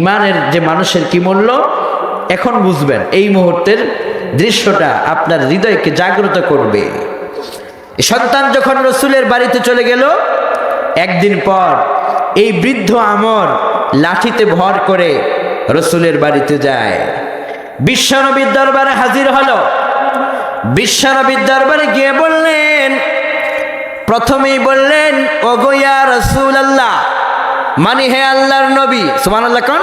ইমানের যে মানুষের কি মূল্য? এখন বুঝবেন, এই মুহূর্তের দৃশ্যটা আপনার হৃদয়কে জাগ্রত করবে। সন্তান যখন রসুলের বাড়িতে চলে গেল, একদিন পর এই বৃদ্ধ আমর লাঠিতে ভর করে রসুলের বাড়িতে যায়। বিশ্বনবীর দরবারে হাজির হল। বিশ্বনবীর দরবারে গিয়ে বললেন, প্রথমেই বললেন ও গোয়া রসুল আল্লাহ মানে হে আল্লাহর নবী সুমান আল্লাহ কন।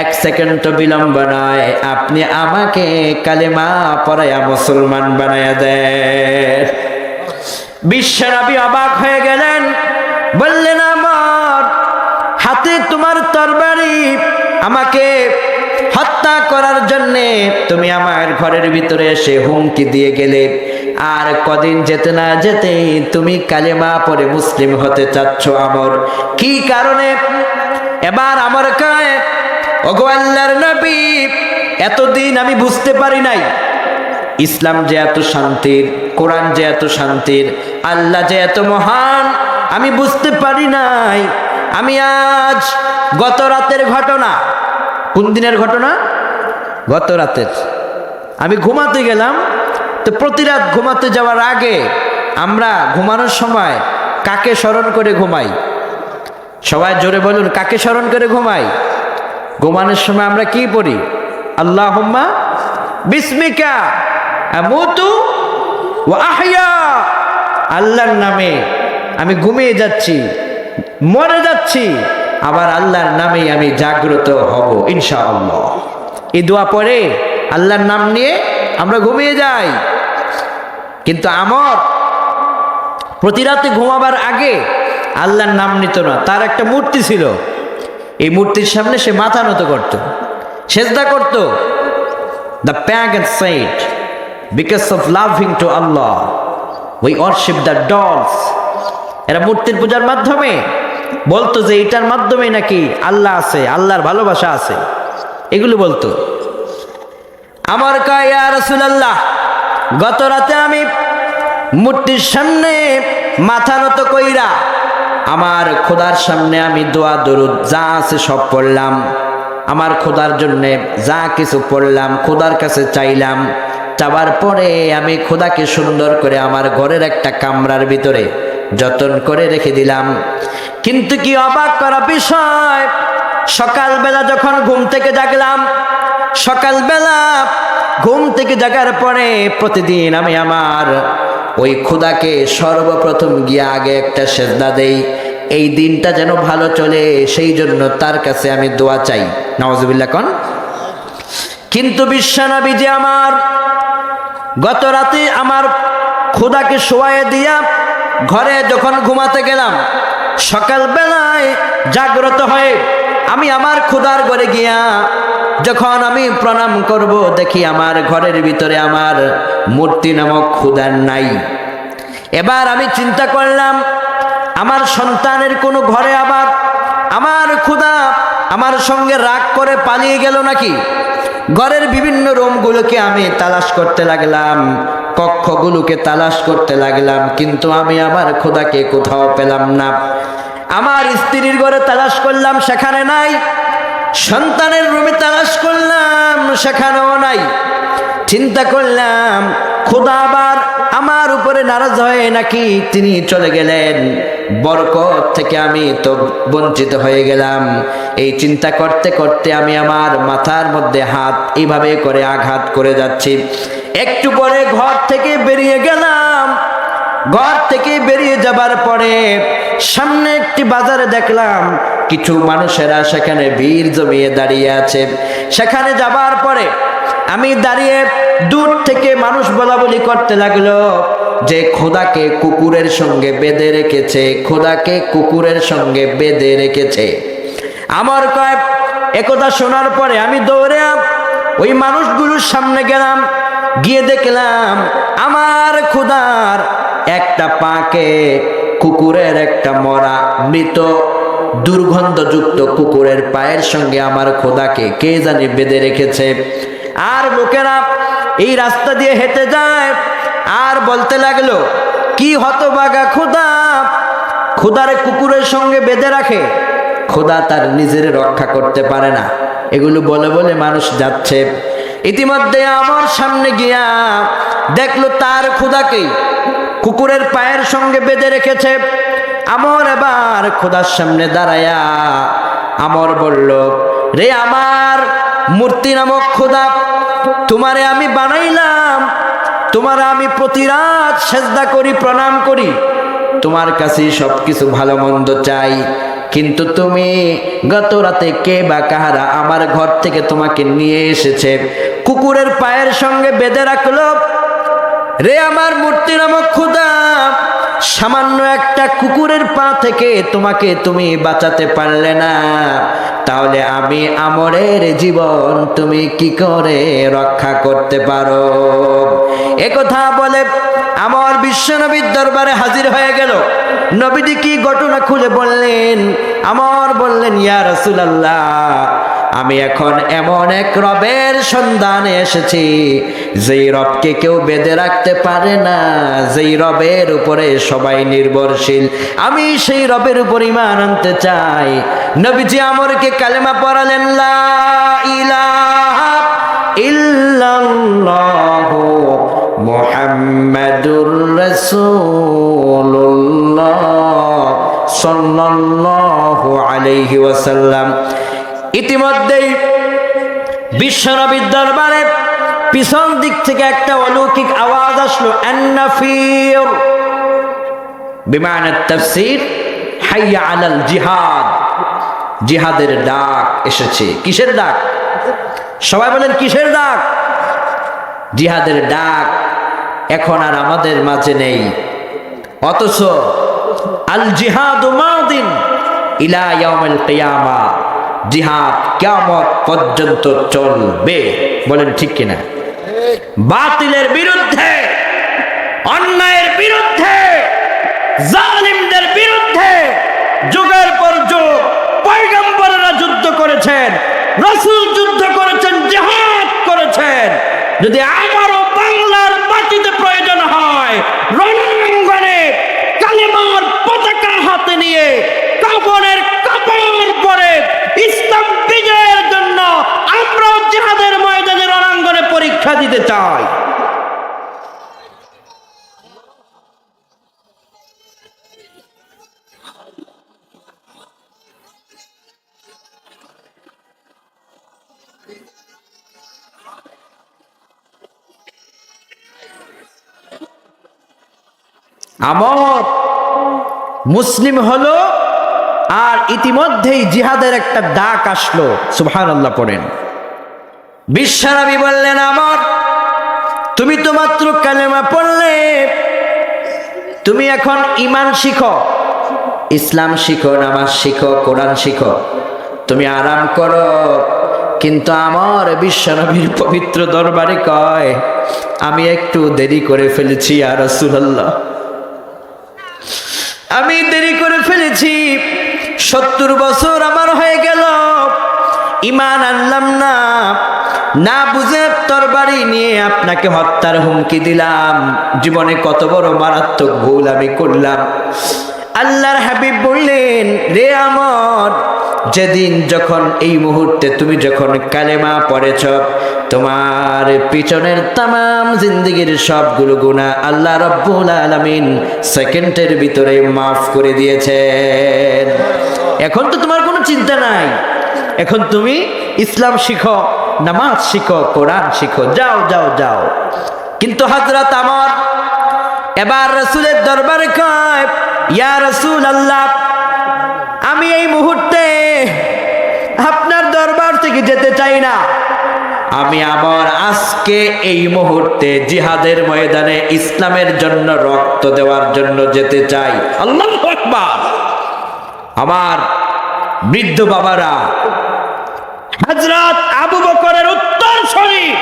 এক সেকেন্ড তো বিলম্ব নয়, আপনি আমাকে কালেমা পড়ায়া মুসলমান বানায়া দেন। বিশ্বনবী অবাক হয়ে গেলেন, বললেন, আমার হাতে তোমার তরবারি, আমাকে হত্যা করার জন্যে তুমি আমার ঘরের ভিতরে এসে হুমকি দিয়ে গেলে। আর কদিন যেতে না যেতে তুমি কালেমা পরে মুসলিম হতে চাচ্ছ আমর। কি কারণে? এবার আমার কায়, ওগো আল্লাহর নবী, এতদিন আমি বুঝতে পারি নাই। ইসলাম যে এত শান্তির, কোরআন যে এত শান্তির, আল্লাহ যে এত মহান, আমি বুঝতে পারি নাই। আমি আজ গত রাতের ঘটনা। কোন দিনের ঘটনা? গত রাতের। আমি ঘুমাতে গেলাম, তো প্রতি রাত ঘুমাতে যাওয়ার আগে আমরা ঘুমানোর সময় কাকে স্মরণ করে ঘুমাই? সবাই জোরে বলুন, কাকে স্মরণ করে ঘুমাই? ঘুমানোর সময় আমরা কি পড়ি? আল্লাহ বিস্মিকা মুতু ও আহিয়া আল্লাহর নামে আমি ঘুমিয়ে যাচ্ছি, মরে যাচ্ছি, আবার আল্লাহর নামে আমি জাগ্রত হব, ইনশাআল্লাহ। এই দোয়া পরে আল্লাহর নাম নিয়ে আমরা ঘুমিয়ে যাই। কিন্তু আমার প্রতি রাতে ঘুমাবার আগে আল্লাহর নাম নিত না। তার একটা মূর্তি ছিল। এই মূর্তির সামনে সে মাথা নত করত, সেজদা করত। The pag and sight because of loving to Allah we worship the dolls এরা মূর্তির পূজার মাধ্যমে বলতো যে এটার মাধ্যমে নাকি আল্লাহ আছে, আল্লাহর ভালোবাসা আছে। এগুলো বলতো। আমার কায়া রসুলাল্লাহ, গত রাতে আমি মূর্তির সামনে মাথা নত কইরা আমার খোদার সামনে আমি দোয়া, দরুদ যা আছে সব পড়লাম। আমার খোদার জন্যে যা কিছু পড়লাম, খোদার কাছে চাইলাম। চাবার পরে আমি খোদাকে সুন্দর করে আমার ঘরের একটা কামরার ভিতরে যতন করে রেখে দিলাম। কিন্তু কি অবাক করা বিষয় সকালবেলা যখন ঘুম থেকে জাগলাম, সকালবেলা ঘুম থেকে জাগার পরে প্রতিদিন আমি আমার ওই খুদাকে সর্বপ্রথম গিয়ে আগে একটা সেজদা দেই। এই দিনটা যেন ভালো চলে, সেই জন্য তার কাছে আমি দোয়া চাই। নওয়াজবিল্লা কন? কিন্তু বিশ্বনবী যে আমার গত রাতে আমার খুদাকে শোয়ায়ে দিয়া ঘরে যখন ঘুমাতে গেলাম, সকালবেলায় জাগ্রত হয়ে আমি আমার খুদার ঘরে গিয়া যখন আমি প্রণাম করব, দেখি আমার ঘরের ভিতরে আমার মূর্তি নামক খুদার নাই। এবার আমি চিন্তা করলাম, আমার সন্তানের কোনো ঘরে আবার আমার খুদা আমার সঙ্গে রাগ করে পালিয়ে গেল নাকি? ঘরের বিভিন্ন রুমগুলোকে আমি তালাশ করতে লাগলাম, কক্ষগুলোকে তালাশ করতে লাগলাম, কিন্তু আমি আমার খোদাকে কোথাও পেলাম না। আমার স্ত্রীর ঘরে তালাশ করলাম, সেখানে নাই। সন্তানের রুমে তালাশ করলাম, সেখানেও নাই। চিন্তা করলাম, খোদা আবার আমার উপরে নারাজ হয়ে নাকি তিনি চলে গেলেন? বরকত থেকে আমি তো বঞ্চিত হয়ে গেলাম। এই চিন্তা করতে করতে আমি আমার মাথার মধ্যে হাত এইভাবে করে আঘাত করে যাচ্ছি। একটু পরে ঘর থেকে বেরিয়ে গেলাম। ঘর থেকে বেরিয়ে যাবার পরে সামনে একটি বাজারে দেখলাম। কিছু মানুষেরা সেখানে ভিড় জমিয়ে দাঁড়িয়ে আছে। সেখানে যাবার পরে আমি দাঁড়িয়ে দূর থেকে মানুষ বলা বলি করতে লাগল যে খোদাকে কুকুরের সঙ্গে বেঁধে রেখেছে, খোদাকে কুকুরের সঙ্গে বেঁধে রেখেছে। আমার কয় একথা শোনার পরে আমি দৌড়ে ওই মানুষগুলোর সামনে গেলাম, গিয়ে দেখলাম আমার খুদার একটা পাকে কুকুরের একটা মরা মৃত দুর্গন্ধযুক্ত কুকুরের পায়ের সঙ্গে আমার খোদাকে কে জানি বেঁধে রেখেছে। আর লোকেরা এই রাস্তা দিয়ে হেঁটে যায়। আর বলতে লাগল, কি হতবাগা খোদা? খুদারে কুকুরের সঙ্গে বেঁধে রাখে। খোদা তার নিজের রক্ষা করতে পারে না। এগুলো বলে বলে মানুষ যাচ্ছে। ইতিমধ্যে আমার সামনে গিয়া দেখল তার খোদাকেই কুকুরের পায়ের সঙ্গে বেঁধে রেখেছে। আমর এবার খোদার সামনে দাঁড়ায়া আমর বলল, রে আমার মূর্তি নামক খোদা, তোমারে আমি বানাইলাম। তোমার আমি প্রতি রাত সেজদা করি, প্রণাম করি। তোমার কাছে সব কিছু ভালো মন্দ চাই। কিন্তু তুমি গত রাতে কে বা কাহারা আমার ঘর থেকে তোমাকে নিয়ে এসেছে। কুকুরের পায়ের সঙ্গে বেঁধে রাখল রে আমার মূর্তি নামক খুদা সামান্য একটা কুকুরের পা থেকে তোমাকে তুমি বাঁচাতে পারলে না। তাহলে আমি আমরের জীবন তুমি কি করে রক্ষা করতে পারো? কথা বলে আমার বিশ্বনবীর দরবারে হাজির হয়ে গেল। নবীজি কি ঘটনা খুলে বললেন? আমার বললেন, ইয়া রাসূলুল্লাহ আমি এখন এমন এক রবের সন্ধানে এসেছি, যেই রবকে কেউ বেঁধে রাখতে পারে না, যেই রবের উপরে সবাই নির্ভরশীল। আমি সেই রবের উপর ইমান আনতে চাই। নবীজি আমরকে কালেমা পড়ালেন, লা ইলাহা ইল্লাল্লাহু মুহাম্মাদুর রাসূলুল্লাহ সাল্লাল্লাহু আলাইহি ওয়াসাল্লাম। ইতিমধ্যেই বিশ্বনবীর দরবারে পিছন দিক থেকে একটা অলৌকিক আওয়াজ আসলো, আন্নাফির। বিমানের তফসির, হাইয়া আলাল জিহাদ। জিহাদের ডাক এসেছে। কিসের ডাক? সবাই বলেন, কিসের ডাক? জিহাদের ডাক এখন আর আমাদের মাঝে নেই। অথচ, আল জিহাদ ইলা ইয়াউমিল কিয়ামা। জিহাদ কেমন পর্যন্ত চলবে। বলেন ঠিক কিনা? বাতিলের বিরুদ্ধে অন্যায়ের বিরুদ্ধে জালিমদের বিরুদ্ধে যুগের পর যুগ পয়গম্বররা যুদ্ধ করেছেন রসুল যুদ্ধ করেছেন জিহাদ করেছেন। যদি আমারও বাংলার মাটিতে প্রয়োজন হয় রণাঙ্গনে কালেমার পতাকা হাতে নিয়ে কাপড়ের কাপড় পরে ইসলাম বিজয়ের জন্য আমরাও জিহাদের ময়দানের রণাঙ্গনে পরীক্ষা দিতে চাই। আমর মুসলিম হলো আর ইতিমধ্যেই জিহাদের একটা ডাক আসলো। সুবহান আল্লাহ পড়েন বিশ্বনবী বললেন, আমার, তুমি তো মাত্র কালেমা পড়লে। তুমি এখন ইমান শিখো, ইসলাম শিখো, নামাজ শিখো, কোরআন শিখো। তুমি আরাম করো। কিন্তু আমার বিশ্বনবীর পবিত্র দরবারে কয়, আমি একটু দেরি করে ফেলেছি আর রসুল্লাহ আমি দেরি করে ফেলেছি। সত্তর বছর আমার হয়ে গেল। ইমান আনলাম না। না বুঝে তরবারি নিয়ে আপনাকে হত্যার হুমকি দিলাম। জীবনে কত বড় মারাত্মক ভুল আমি করলাম। আল্লাহর হাবিব বললেন, রে আমর যেদিন যখন এই মুহূর্তে তুমি যখন কালেমা পড়েছ, তোমার পিছনের তামাম জিন্দগির সবগুলো গুণা আল্লাহ রব্বুল আলমিন সেকেন্ডের ভিতরে মাফ করে দিয়েছেন। এখন তো তোমার কোনো চিন্তা নাই। এখন তুমি ইসলাম শিখো, নামাজ শিখো, কোরআন শিখো, যাও যাও যাও। কিন্তু হাজরাত আমার এবার রসুলের দরবারে কয়, ইয়া রসুল আল্লাহ আমি এই মুহূর্তে থেকে যেতে চাই না। আমি আমার আজকে এই মুহূর্তে জিহাদের ময়দানে ইসলামের জন্য রক্ত দেওয়ার জন্য যেতে চাই। আল্লাহ আকবার। আমার বৃদ্ধ বাবারা হজরত আবু বকরের উত্তর শরীর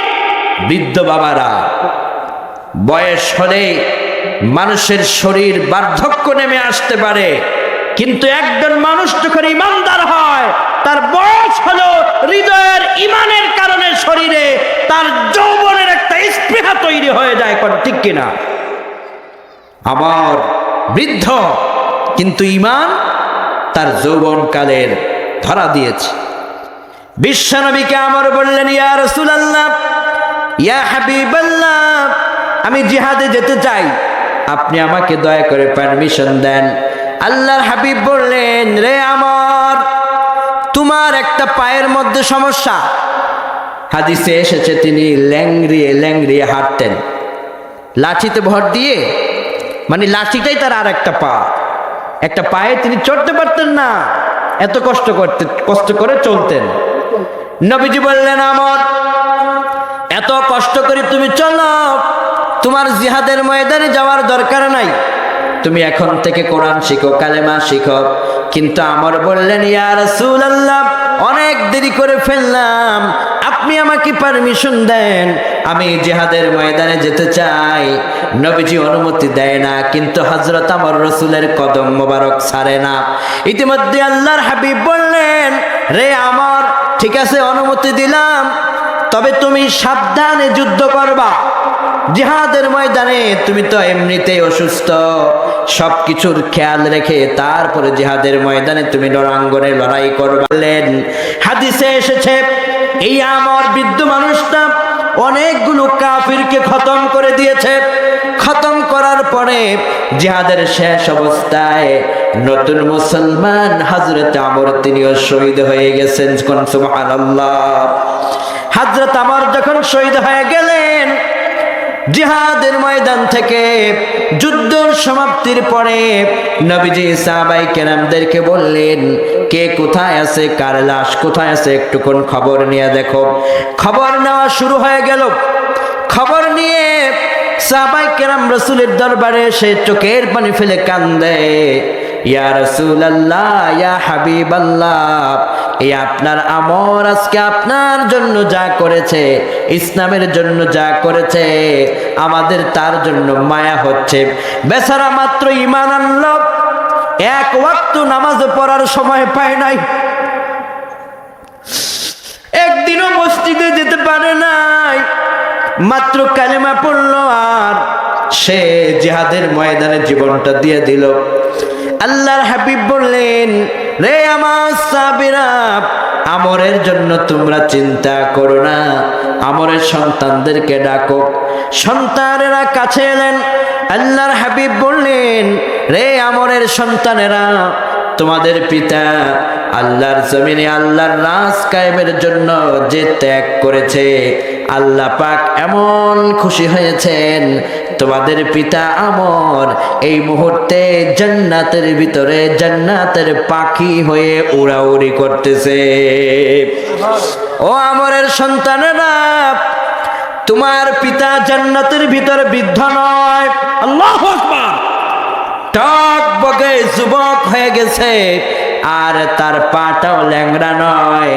বৃদ্ধ বাবারা, বয়স হলে মানুষের শরীর বার্ধক্য নেমে আসতে পারে, কিন্তু একজন মানুষ যখন ইমানদার হয় তার বয়স হলো হৃদয়ের ইমানের কারণে শরীরে তার যৌবনের একটা স্পৃহা তৈরি হয়ে যায় কোন ঠিক কিনা? আবার বৃদ্ধ, কিন্তু ইমান তার যৌবনকালের ধরা দিয়েছে। বিশ্বনবীকে আমার বললেন, ইয়া রাসূলুল্লাহ, ইয়া হাবিবাল্লাহ, আমি জিহাদে যেতে চাই। আপনি আমাকে দয়া করে পারমিশন দেন। আল্লাহর হাবিব বললেন, রে আমার তোমার একটা পায়ের মধ্যে সমস্যা। হাদিসে এসেছে তিনি ল্যাংরিয়ে ল্যাংরিয়ে হাঁটতেন। লাঠিতে ভর দিয়ে মানে লাঠিটাই তার আর একটা পা। একটা পায়ে তিনি চড়তে পারতেন না, এত কষ্ট করতে, কষ্ট করে চলতেন। নবীজি বললেন, আমার, এত কষ্ট করে তুমি চলো। তোমার জিহাদের ময়দানে যাওয়ার দরকার নাই। তুমি এখন থেকে কোরআন শিখো, কালেমা শিখো। কিন্তু আমার বললেন, ইয়া রাসূলুল্লাহ, অনেক দেরি করে ফেললাম। আপনি আমাকে পারমিশন দেন। আমি জিহাদের ময়দানে যেতে চাই। নবীজি অনুমতি দেয় না, কিন্তু হজরত আমার রসুলের কদম মোবারক ছাড়ে না। ইতিমধ্যে আল্লাহর হাবিব বললেন, রে আমার, ঠিক আছে, অনুমতি দিলাম। তবে তুমি সাবধানে যুদ্ধ করবা। জিহাদের ময়দানে তুমি তো এমনিতেই অসুস্থ। সব কিছুর খেয়াল রেখে তারপরে জিহাদের ময়দানে তুমি রণাঙ্গনে লড়াই করবেন হাদিসে এসেছে, এই আমার বৃদ্ধ মানুষটা অনেকগুলো কাফিরকে খতম করে দিয়েছে। খতম করার পরে জিহাদের শেষ অবস্থায় নতুন মুসলমান হজরত আমর তিনিও শহীদ হয়ে গেছেন। কোন সুবহানাল্লাহ। হজরত আমার যখন শহীদ হয়ে গেলেন, জিহাদের ময়দান থেকে যুদ্ধ সমাপ্তির পরে নবীজি সাহাবাই কেরামদেরকে বললেন, কে কোথায় আছে? কার লাশ কোথায় আছে? একটুক্ষণ খবর নিয়ে দেখো। খবর নেওয়া শুরু হয়ে গেল। খবর নিয়ে সাহাবাই কেরাম রসুলের দরবারে সে চোখের পানি ফেলে কান্দে। ইয়া রসুল আল্লাহ ইয়া হাবিব আল্লাহ এই আপনার আমর আজকে আপনার জন্য যা করেছে, ইসলামের জন্য যা করেছে, আমাদের তার জন্য মায়া হচ্ছে। বেচারা মাত্র ইমান আনল, এক ওয়াক্ত নামাজ পড়ার সময় পায় নাই। একদিনও মসজিদে যেতে পারে নাই। মাত্র কালেমা পড়ল আর সে জিহাদের ময়দানে জীবনটা দিয়ে দিল। আল্লাহর হাবিব বললেন, রে আমার সাবিরা আমরের জন্য তোমরা চিন্তা করো না। আমরের সন্তানদেরকে ডাকো। সন্তানেরা কাছে এলেন। আল্লাহর হাবিব বললেন, রে আমরের সন্তানেরা, তোমাদের পিতা আল্লাহর জমিনে আল্লাহর রাজ কায়েমের জন্য যে ত্যাগ করেছে, আল্লাহ পাক এমন খুশি হয়েছেন তোমাদের পিতা আমর এই মুহূর্তে জান্নাতের ভিতরে জান্নাতের পাখি হয়ে উড়াউড়ি করতেছে। ও আমরের সন্তানেরা তোমার পিতা জান্নাতের ভিতরে বৃদ্ধ নয়। আল্লাহ আকবার। টক বগে যুবক হয়ে গেছে আর তার পাটাও ল্যাংড়া নয়।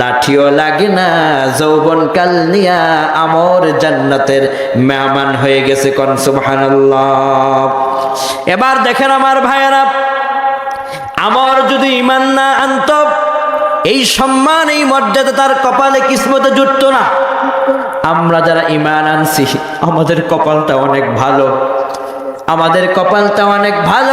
লাঠিও লাগে না, যৌবন কাল নিয়া আমর জান্নাতের মেহমান হয়ে গেছে কোন, সুবহানাল্লাহ। এবার দেখেন আমার ভাইয়েরা, আমার যদি ইমান না আনত, এই সম্মান, এই মর্যাদা তার কপালে কিসমতে জুটত না। আমরা যারা ইমান আনছি, আমাদের কপালটা অনেক ভালো। আমাদের কপালটা অনেক ভালো।